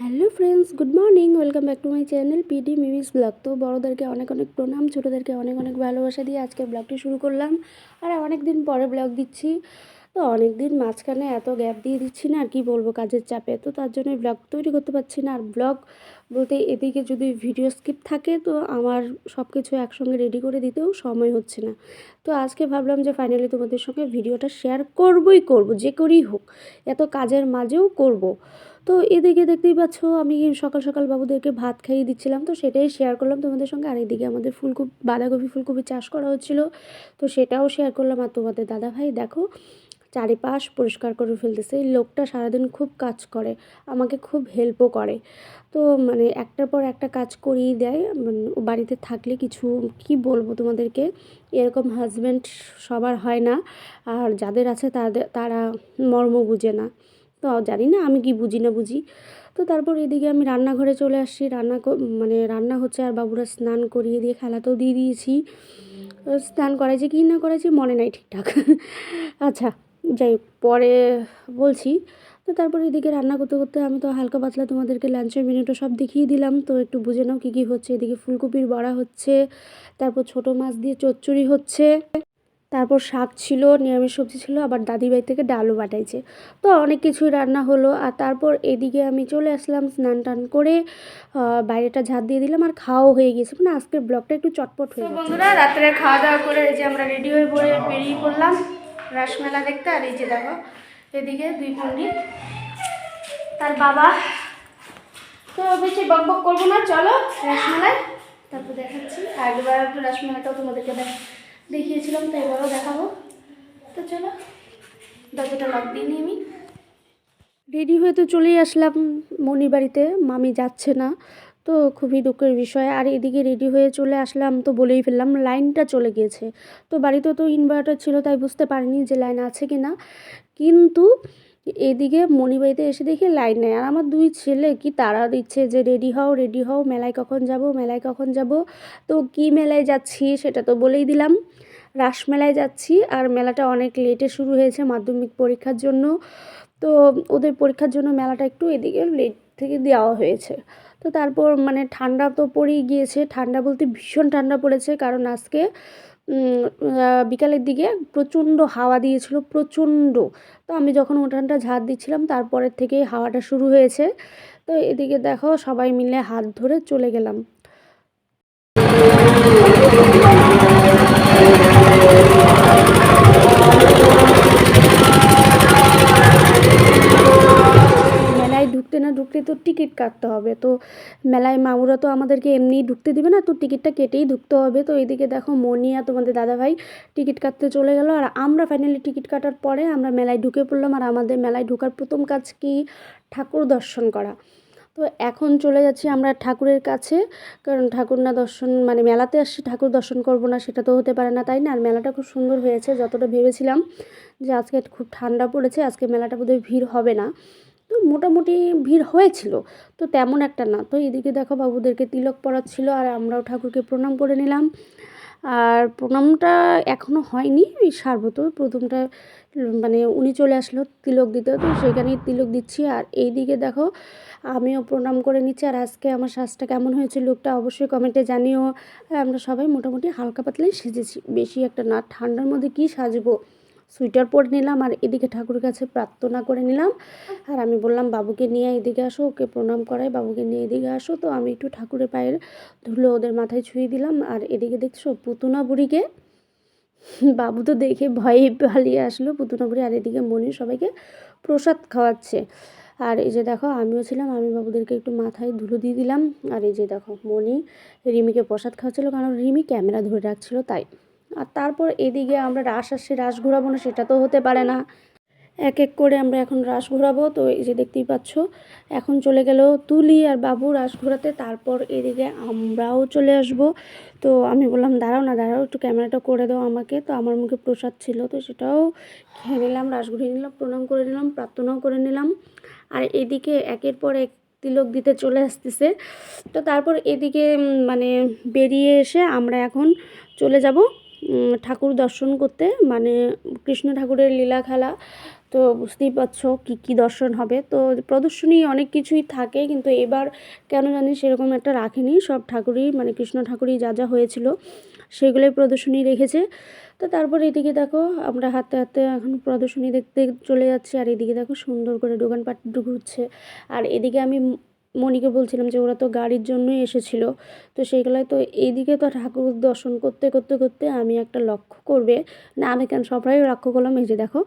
Hello friends, good morning, welcome back to my channel PD Mimi's vlog. তো বড়োদেরকে অনেক অনেক প্রণাম, ছোটোদেরকে অনেক অনেক ভালোবাসা দিয়ে আজকের ব্লগটি শুরু করলাম। আর অনেক দিন পরে ব্লগ দিচ্ছি। তো অনেক দিন মাঝখানে এত গ্যাপ দিয়ে দিচ্ছি না, আর কি বলব কাজের চাপে। তো তার জন্য ব্লগ তৈরি করতে পারছি না। আর ব্লগ বলতে এদিকে যদি ভিডিও স্কিপ থাকে, তো আমার সব কিছু একসঙ্গে রেডি করে দিতেও সময় হচ্ছে না। তো আজকে ভাবলাম যে ফাইনালি তোমাদের সঙ্গে ভিডিওটা শেয়ার করবই করব, যে করেই হোক। এত কাজের মাঝেও করব। তো এদিকে দেখতেই পাচ্ছ, আমি সকাল সকাল বাবুদেরকে ভাত খাইয়ে দিচ্ছিলাম, তো সেটাই শেয়ার করলাম তোমাদের সঙ্গে। আর এদিকে আমাদের ফুলকপি, বাঁধাকপি ফুলকপি চাষ করা হচ্ছিল, তো সেটাও শেয়ার করলাম। আর তোমাদের দাদা ভাই দেখো চারিপাশ পরিষ্কার করে ফেলতেছে। এই লোকটা সারাদিন খুব কাজ করে, আমাকে খুব হেল্পও করে। তো মানে একটার পর একটা কাজ করিয়ে দেয় মানে বাড়িতে থাকলে কিছু, কি বলব তোমাদেরকে? এরকম হাজব্যান্ড সবার হয় না, আর যাদের আছে তাদের তারা মর্ম বুঝে না। তো জানি না আমি কি বুঝি না বুঝি। তো তারপর এদিকে আমি রান্নাঘরে চলে আসছি, রান্না মানে রান্না হচ্ছে আর বাবুরা স্নান করিয়ে দিয়ে খেলাতেও দিয়ে দিয়েছি। স্নান করাইছি কি না করাইছি মনে নাই ঠিকঠাক। আচ্ছা যাই পরে বলছি। তো তারপর এদিকে রান্না করতে করতে আমি তো হালকা পাতলা তোমাদেরকে লাঞ্চের মেনুটা সব দেখিয়ে দিলাম। তো একটু বুঝে নাও কী কী হচ্ছে। এদিকে ফুলকপির বড়া হচ্ছে তারপর ছোটো মাছ দিয়ে চচ্চড়ি হচ্ছে তারপর শাক ছিল নিরামিষ সবজি ছিল আবার দাদিবাড়ি থেকে ডালও বাটাইছে তো অনেক কিছুই রান্না হলো। আর তারপর এদিকে আমি চলে আসলাম স্নান টান করে বাইরেটা ঝাঁট দিয়ে দিলাম আর খাওয়াও হয়ে গেছে। মানে আজকের ব্লগটা একটু চটপট হয়ে গেছে। বন্ধুরা রাত্রে খাওয়া দাওয়া করে যে আমরা রেডি হয়ে পড়ে বেরিয়ে পড়লাম। রাসমেলা দেখতে আর এই যে দেখো, এদিকে দুই পণ্ডিত তার বাবা। তো বেশি বক বক করব না, চলো রাসমেলায় তারপর দেখাচ্ছি। আগেবার একটু রাসমেলাটাও তোমাদেরকে দেখ দেখিয়েছিলাম তো এবারও দেখাবো। তো চলো, দরজাটা লক দিয়ে নিই আমি। রেডি হয়ে তো চলেই আসলাম, মনির বাড়িতে। মামি যাচ্ছে না। তো খুবই দুঃখের বিষয়। আর এদিকে রেডি হয়ে চলে আসলাম তো বলেই ফেললাম লাইনটা চলে গিয়েছে। তো বাড়িতে তো ইনভার্টার ছিল, তাই বুঝতে পারিনি যে লাইন আছে কি না কিন্তু এদিকে মণিবাড়িতে এসে দেখি লাইন নেই। আর আমার দুই ছেলে, কি তারা দিচ্ছে যে রেডি হও রেডি হও, মেলায় কখন যাব, মেলায় কখন যাব? তো কি মেলায় যাচ্ছি সেটা তো বলেই দিলাম। রাসমেলায় যাচ্ছি, আর মেলাটা অনেক লেটে শুরু হয়েছে মাধ্যমিক পরীক্ষার জন্য। তো ওদের পরীক্ষার জন্য মেলাটা একটু এদিকে লেট থেকে দেওয়া হয়েছে। তো তারপর মানে ঠান্ডা তো পড়েই গিয়েছে, ঠান্ডা বলতে ভীষণ ঠান্ডা পড়েছে কারণ আজকে বিকালের দিকে প্রচণ্ড হাওয়া দিয়েছিল, প্রচণ্ড। তো আমি যখন উঠানটা ঝাড় দিচ্ছিলাম তারপরের থেকেই হাওয়াটা শুরু হয়েছে। তো এদিকে দেখো সবাই মিলে হাত ধরে চলে গেলাম। হবে। তো মেলায় মামুরা তো আমাদেরকে এমনি ঢুকতে দিবে না, তো টিকিটটা কেটেই ঢুকতে হবে। তো এদিকে দেখো মনিয়া, তোমাদের দাদাভাই টিকিট কাটতে চলে গেল। আর আমরা ফাইনালি টিকিট কাটার পরে আমরা মেলায় ঢুকে পড়লাম। আর আমাদের মেলায় ঢোকার প্রথম কাজ কি? ঠাকুর দর্শন করা। তো এখন চলে যাচ্ছি আমরা ঠাকুরের কাছে। কারণ ঠাকুর না দর্শন মানে মেলাতে আসছি, ঠাকুর দর্শন করব না, সেটা তো হতে পারে না, তাই না? আর মেলাটা খুব সুন্দর হয়েছে, যতটা ভেবেছিলাম যে আজকে খুব ঠান্ডা পড়েছে, আজকে মেলাটা বোধহয় ভিড় হবে না। তো মোটামুটি ভিড় হয়েছিল। তো তেমন একটা না। তো এদিকে দেখো বাবুদেরকে তিলক পরাচ্ছিল আর আমরাও ঠাকুরকে প্রণাম করে নিলাম। আর প্রণামটা এখনও হয়নি ওই তো প্রথমটা মানে উনি চলে আসলো তিলক দিতে। তো সেখানেই তিলক দিচ্ছি। আর এই দিকে দেখো, আমিও প্রণাম করে নিচ্ছি। আর আজকে আমার শ্বাসটা কেমন হয়েছে লোকটা অবশ্যই কমেন্টে জানিও। আর আমরা সবাই মোটামুটি হালকা পাতলাই সেজেছি। বেশি একটা না, ঠান্ডার মধ্যে কি সাজবো? সোয়েটার পরে নিলাম আর এদিকে ঠাকুরের কাছে প্রার্থনা করে নিলাম। আর আমি বললাম, বাবুকে নিয়ে এদিকে আসো, ওকে প্রণাম করাই, বাবুকে নিয়ে এদিকে আসো। তো আমি একটু ঠাকুরের পায়ের ধুলো ওদের মাথায় ছুঁয়ে দিলাম। আর এদিকে দেখছ পুতুনা বুড়িকে? বাবু তো দেখে ভয়ে পালিয়ে আসলো, পুতুনা বুড়ি আর এদিকে মনি সবাইকে প্রসাদ খাওয়াচ্ছে। আর এই যে দেখো, আমিও ছিলাম, আমি বাবুদেরকে একটু মাথায় ধুলো দিয়ে দিলাম। আর এই যে দেখো, মনি রিমিকে প্রসাদ খাওয়াচ্ছিলো, কারণ রিমি ক্যামেরা ধরে রাখছিল, তাই। আর তারপর এদিকে আমরা রাস আসছি রাস ঘোরাবো না, সেটা তো হতে পারে না। এক এক করে আমরা এখন রাস ঘোরাবো, তো এই যে দেখতেই পাচ্ছ, এখন চলে গেল তুলি আর বাবু রাস ঘোরাতে, তারপর এদিকে আমরাও চলে আসব। তো আমি বললাম, দাঁড়াও না, দাঁড়াও, একটু ক্যামেরাটা করে দাও আমাকে। তো আমার মুখে প্রসাদ ছিল, তো সেটাও খেয়ে নিলাম, রাস ঘুরিয়ে নিলাম, প্রণাম করে নিলাম, প্রার্থনাও করে নিলাম। আর এদিকে একের পর এক তিলক দিতে চলে আসতেছে। তো তারপর এদিকে মানে বেরিয়ে এসে আমরা এখন চলে যাব। ঠাকুর দর্শন করতে মানে কৃষ্ণ ঠাকুরের লীলা খেলা, তো বুঝতেই পারছ কী কী দর্শন হবে। তো প্রদর্শনী অনেক কিছুই থাকে, কিন্তু এবার কেন জানি সেরকম একটা রাখেনি। সব ঠাকুরই মানে কৃষ্ণ ঠাকুরই যা যা হয়েছিল, সেগুলোই প্রদর্শনী রেখেছে। তো তারপর এদিকে দেখো, আমরা হাতে হাতে এখন প্রদর্শনী দেখতে চলে যাচ্ছি, আর এদিকে দেখো সুন্দর করে দোকানপাট ঘুরছে আর এদিকে আমি ম- মনিকে বলছিলাম যে ওরা তো গাড়ির জন্যই এসেছিল। তো সেইগুলোয় তো এইদিকে তো ঠাকুর দর্শন করতে করতে করতে আমি একটা লক্ষ্য করবে। না আমি কেন সবাই লক্ষ্য করলাম। এই যে দেখো,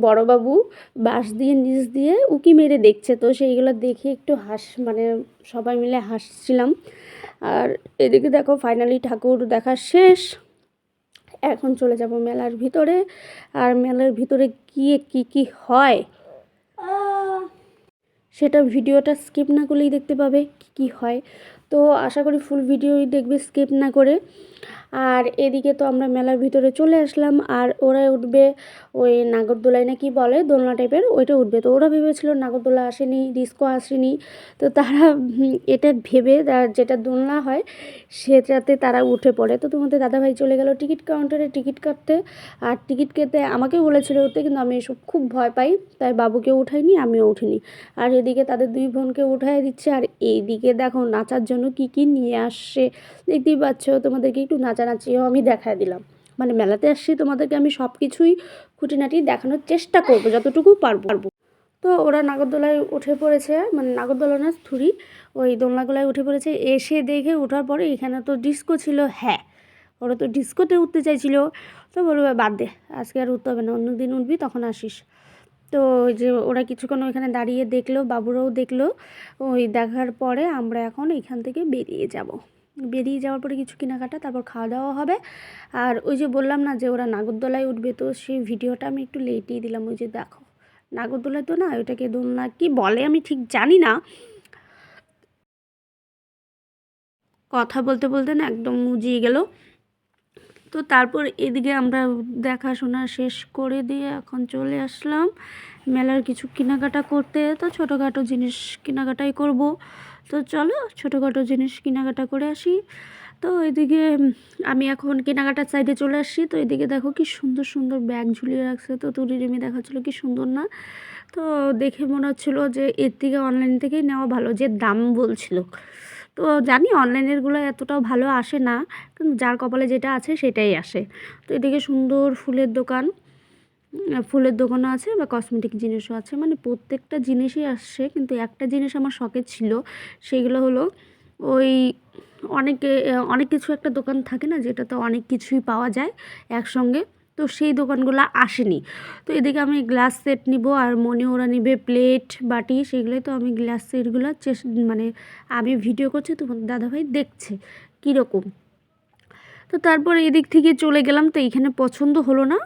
বড়বাবু বাঁশ দিয়ে, নিচ দিয়ে উকি মেরে দেখছে। তো সেইগুলো দেখে একটু হাস মানে সবাই মিলে হাসছিলাম। আর এদিকে দেখো ফাইনালি ঠাকুর দেখা শেষ। এখন চলে যাব মেলার ভিতরে। আর মেলার ভিতরে গিয়ে কি কি হয়? সেটা ভিডিওটা স্কিপ না করলেই দেখতে পাবে কি হয়। তো আশা করি ফুল ভিডিওই দেখবে স্কিপ না করে। আর এদিকে তো আমরা মেলার ভিতরে চলে আসলাম, আর ওরা উঠবে ওই নাগরদোলায় না কি বলে দোলনা টাইপের ওইটা উঠবে। তো ওরা ভেবেছিল নাগরদোলা আসেনি ডিস্কো আসেনি। তো তারা এটা ভেবে যেটা দোলনা হয় সেটাতে তারা উঠে পড়ে। তো তোমাদের দাদাভাই চলে গেল টিকিট কাউন্টারে টিকিট কাটতে। আর টিকিট কেটে আমাকেও বলেছিল উঠতে, কিন্তু আমি এসব খুব ভয় পাই। তাই বাবুকে উঠাইনি, আমিও উঠিনি। আর এদিকে তাদের দুই বোনকে উঠাই দিচ্ছে। আর এইদিকে দেখো নাচার জন্য কি কি নিয়ে আসছে। দেখতেই পাচ্ছ তোমাদেরকে একটু নাচানাচিও আমি দেখায় দিলাম। মানে মেলাতে আসছি তোমাদেরকে আমি সব কিছুই খুঁটিনাটি দেখানোর চেষ্টা করব, যতটুকু পারব। পারব তো ওরা নাগরদোলায় উঠে পড়েছে মানে নাগরদোলা না, থুরি, ওই দোলনাগোলায় উঠে পড়েছে। এসে দেখে ওঠার পরে এখানে তো ডিস্কো ছিল হ্যাঁ ওরা তো ডিস্কোতে উঠতে চাইছিল। তো বলবে বাদ দে, আজকে আর উঠতে হবে না, অন্য দিন উঠবি, তখন আসিস। তো যে ওরা কিছুক্ষণ ওইখানে দাঁড়িয়ে দেখল, বাবুরাও দেখল। ওই দেখার পরে আমরা এখন এখান থেকে বেরিয়ে যাব। বেরিয়ে যাওয়ার পরে কিছু কেনাকাটা, তারপর খাওয়া দাওয়া হবে। আর ওই যে বললাম না যে ওরা নাগরদোলায় উঠবে, তো সেই ভিডিওটা আমি একটু লেটেই দিলাম। ওই যে দেখো, নাগরদোলায় তো না ওইটাকে দোলনা কি বলে আমি ঠিক জানি না। কথা বলতে বলতে না একদম মুজিয়ে গেল। তো তারপর এদিকে আমরা দেখাশোনা শেষ করে দিয়ে এখন চলে আসলাম। মেলার কিছু কেনাকাটা করতে, তো ছোটোখাটো জিনিস কেনাকাটাই করব। তো চলো ছোটোখাটো জিনিস কেনাকাটা করে আসি। তো এদিকে আমি এখন কেনাকাটার সাইডে চলে আসছি। তো এদিকে দেখো কি সুন্দর সুন্দর ব্যাগ ঝুলিয়ে রাখছে। তো তুলি রেমি দেখাচ্ছিলো কি সুন্দর না। তো দেখে মনে হচ্ছিল যে এর থেকে অনলাইন থেকেই নেওয়া ভালো, যে দাম বলছিল। তো জানি অনলাইনেরগুলো এতটাও ভালো আসে না, কিন্তু যার কপালে যেটা আছে সেটাই আসে। তো এদিকে সুন্দর ফুলের দোকান। ফুলের দোকানও আছে বা কসমেটিক জিনিসও আছে। মানে প্রত্যেকটা জিনিসই আসছে, কিন্তু একটা জিনিস আমার শখে ছিল, সেগুলো হলো ওই অনেকে, অনেক কিছু একটা দোকান থাকে না, যেটাতে অনেক কিছুই পাওয়া যায় একসঙ্গে। তো সেই দোকানগুলো আসেনি। তো এদিকে আমি গ্লাস সেট নিব, আর মনে ওরা নিবে প্লেট বাটি, সেগুলোই তো আমি গ্লাস সেটগুলো চেস মানে আমি ভিডিও করছি, তোমার দাদাভাই দেখছে, কীরকম? তো তারপর এদিক থেকে চলে গেলাম, তো এইখানে পছন্দ হলো না।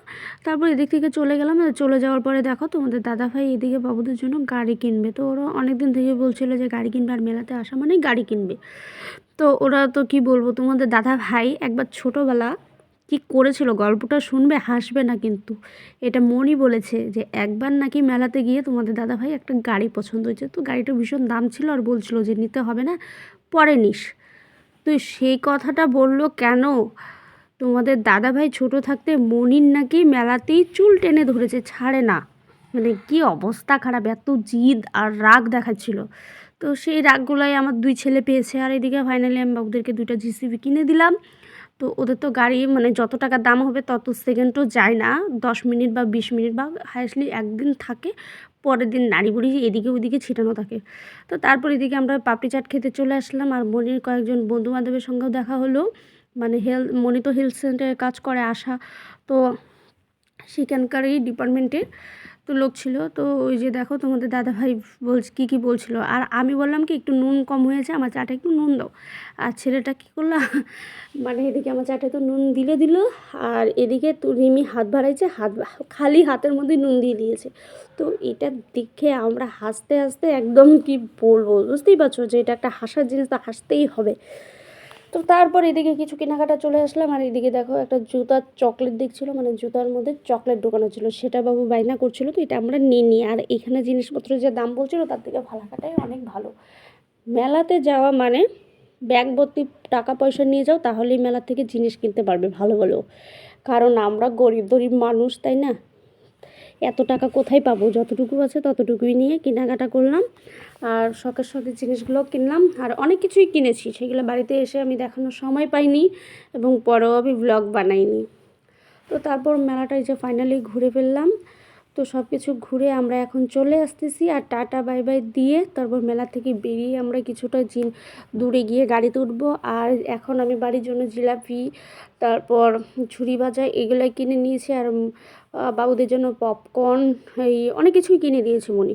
তারপর এদিক থেকে চলে গেলাম চলে যাওয়ার পরে দেখো তোমাদের দাদাভাই এদিকে বাবুদের জন্য গাড়ি কিনবে। তো ওরা অনেক দিন থেকে বলছিল যে গাড়ি কিনবে আর মেলাতে আসা মানেই গাড়ি কিনবে। তো ওরা তো কি বলব, তোমাদের দাদা ভাই একবার ছোটোবেলা কি করেছিল, গল্পটা শুনবে, হাসবে না কিন্তু। এটা মনই বলেছে যে একবার নাকি মেলাতে গিয়ে তোমাদের দাদা ভাই একটা গাড়ি পছন্দ হয়েছে। তো গাড়িটা ভীষণ দাম ছিল আর বলছিল যে নিতে হবে না, পরে নিস। তো সেই কথাটা বলল কেন? তোমাদের দাদা ভাই ছোটো থাকতে মনির নাকি মেলাতেই চুল টেনে ধরেছে, ছাড়ে না। মানে কি অবস্থা খারাপ, এত জিদ আর রাগ দেখাচ্ছিল। তো সেই রাগগুলোই আমার দুই ছেলে পেয়েছে, আর এদিকে ফাইনালি আমি বাবুদেরকে দুইটা জিসিবি কিনে দিলাম। তো ওদের তো গাড়ি মানে যত টাকা দাম হবে তত সেকেন্ডও যায় না, দশ মিনিট বা বিশ মিনিট বা হাইয়েস্টলি একদিন থাকে। পরের দিন নাড়ি বুড়ি এদিকে ওদিকে ছিটানো থাকে। তো তারপর এদিকে আমরা পাপড়ি চাট খেতে চলে আসলাম আর মনির কয়েকজন বন্ধু বান্ধবের সঙ্গেও দেখা হলো। মানে হেলথ মনি তো হেলথ সেন্টারে কাজ করে আসা তো সেখানকার এই ডিপার্টমেন্টের তো লোক ছিল। তো ওই যে দেখো তোমাদের দাদাভাই বল কী কী বলছিল। আর আমি বললাম কি, একটু নুন কম হয়েছে, আমার চাটা একটু নুন দাও। আর ছেলেটা কী করল মানে এদিকে আমার চাটে তো নুন দিলে দিল, আর এদিকে তো রিমি হাত বাড়াইছে, হাত খালি হাতের মধ্যে নুন দিয়ে দিয়েছে। তো এটা দেখে আমরা হাসতে হাসতে একদম কি বলব, বুঝতেই পারছ যে এটা একটা হাসার জিনিস তো হাসতেই হবে। তো তারপর এদিকে কিছু কেনাকাটা চলে আসলাম, আর এদিকে দেখো একটা জুতার চকলেট দেখছিলো মানে জুতার মধ্যে চকলেট ঢোকানো ছিল। সেটা বাবু বায়না করছিল, তো এটা আমরা নিয়ে নিই। আর এখানে জিনিসপত্র যে দাম বলছিল, তার থেকে ফালাকাটাই অনেক ভালো। মেলাতে যাওয়া মানে ব্যাগ ভর্তি টাকা পয়সা নিয়ে যাও, তাহলেই মেলা থেকে জিনিস কিনতে পারবে ভালো ভালো কারণ আমরা গরিব গরিব মানুষ, তাই না? এত টাকা কোথায় পাবো? যতটুকু আছে ততটুকুই নিয়ে কেনাকাটা করলাম। আর শখের শখের জিনিসগুলো কিনলাম। আর অনেক কিছুই কিনেছি। সেগুলো বাড়িতে এসে আমি দেখানোর সময় পাইনি এবং পরেও আমি ব্লগ বানাইনি। তো তারপর মেলাটাই যে ফাইনালি ঘুরে ফেললাম। তো সব কিছু ঘুরে আমরা এখন চলে আসতেছি আর টাটা বাই বাই দিয়ে তারপর মেলা থেকে বেরিয়ে আমরা কিছুটা জিন, দূরে গিয়ে গাড়িতে উঠবো আর এখন আমি বাড়ির জন্য জিলাপি, তারপর ঝুড়ি ভাজা এগুলো কিনে নিয়েছি। আর বাবুদের জন্য পপকর্ন এই অনেক কিছুই কিনে দিয়েছি মনি।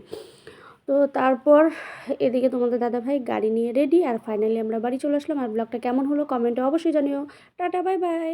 তো তারপর এদিকে তোমাদের দাদাভাই গাড়ি নিয়ে রেডি আর ফাইনালি আমরা বাড়ি চলে আসলাম। আর ব্লগটা কেমন হলো কমেন্টে অবশ্যই জানিও। Tata bye bye